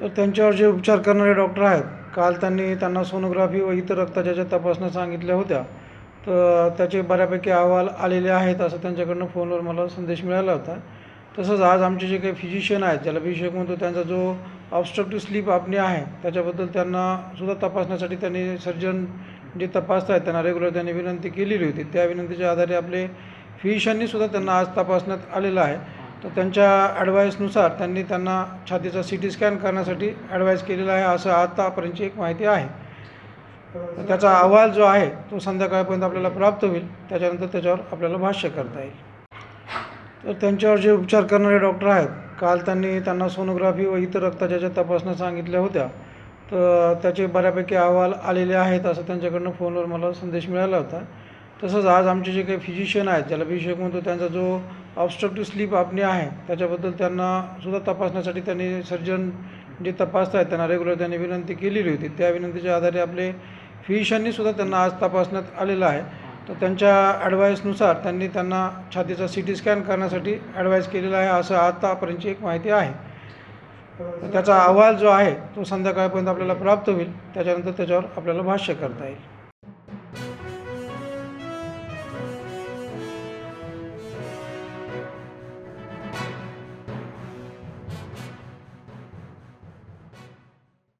तर त्यांच्यावर जे उपचार करणारे डॉक्टर आहेत काल त्यांनी त्यांना सोनोग्राफी व इतर रक्ताच्या तपासण्या सांगितल्या होत्या. तर त्याचे बऱ्यापैकी अहवाल आलेले आहेत असं त्यांच्याकडनं फोनवर मला संदेश मिळाला होता. तसंच आज आमचे जे काही फिजिशियन आहेत ज्याला फिजिशियन म्हणतो त्यांचा जो ऑबस्ट्रक्टिव्ह स्लीप आपणे आहे त्याच्याबद्दल त्यांना सुद्धा तपासण्यासाठी त्यांनी सर्जन जे तपासत आहेत त्यांना रेग्युलर त्यांनी विनंती केलेली होती. त्या विनंतीच्या आधारे आपले फिजिशियननी सुद्धा त्यांना आज तपासण्यात आलेलं आहे. तर त्यांच्या ॲडवाईसनुसार त्यांनी त्यांना छातीचा सी टी स्कॅन करण्यासाठी ॲडवाईस केलेला आहे असं आतापर्यंतची एक माहिती आहे. त्याचा अहवाल जो आहे तो संध्याकाळपर्यंत आपल्याला प्राप्त होईल. त्याच्यानंतर त्याच्यावर आपल्याला भाष्य करता येईल. तर त्यांच्यावर जे उपचार करणारे डॉक्टर आहेत काल त्यांनी त्यांना सोनोग्राफी व इतर रक्ताच्या ज्या तपासण्या सांगितल्या होत्या तर त्याचे बऱ्यापैकी अहवाल आलेले आहेत असं त्यांच्याकडनं फोनवर मला संदेश मिळाला होता. तसंच आज आमचे जे काही फिजिशियन आहेत ज्याला अभिषेक म्हणतो त्यांचा जो ऑबस्ट्रक्टिव्ह स्लीप आपणे आहे. त्याच्याबद्दल त्यांना सुद्धा तपासण्यासाठी त्यांनी सर्जन जे तपासत आहेत त्यांना रेग्युलर त्यांनी विनंती केलेली होती. त्या विनंतीच्या आधारे आपले फिजिशियननी सुद्धा त्यांना आज तपासण्यात आलेलं आहे. तर त्यांच्या ॲडवाईसनुसार त्यांनी त्यांना छातीचा सी टी स्कॅन करण्यासाठी ॲडवाईस केलेला आहे असं आतापर्यंतची एक माहिती आहे. त्याचा अहवाल जो आहे तो संध्याकाळपर्यंत आपल्याला प्राप्त होईल. त्याच्यानंतर त्याच्यावर आपल्याला भाष्य करता येईल.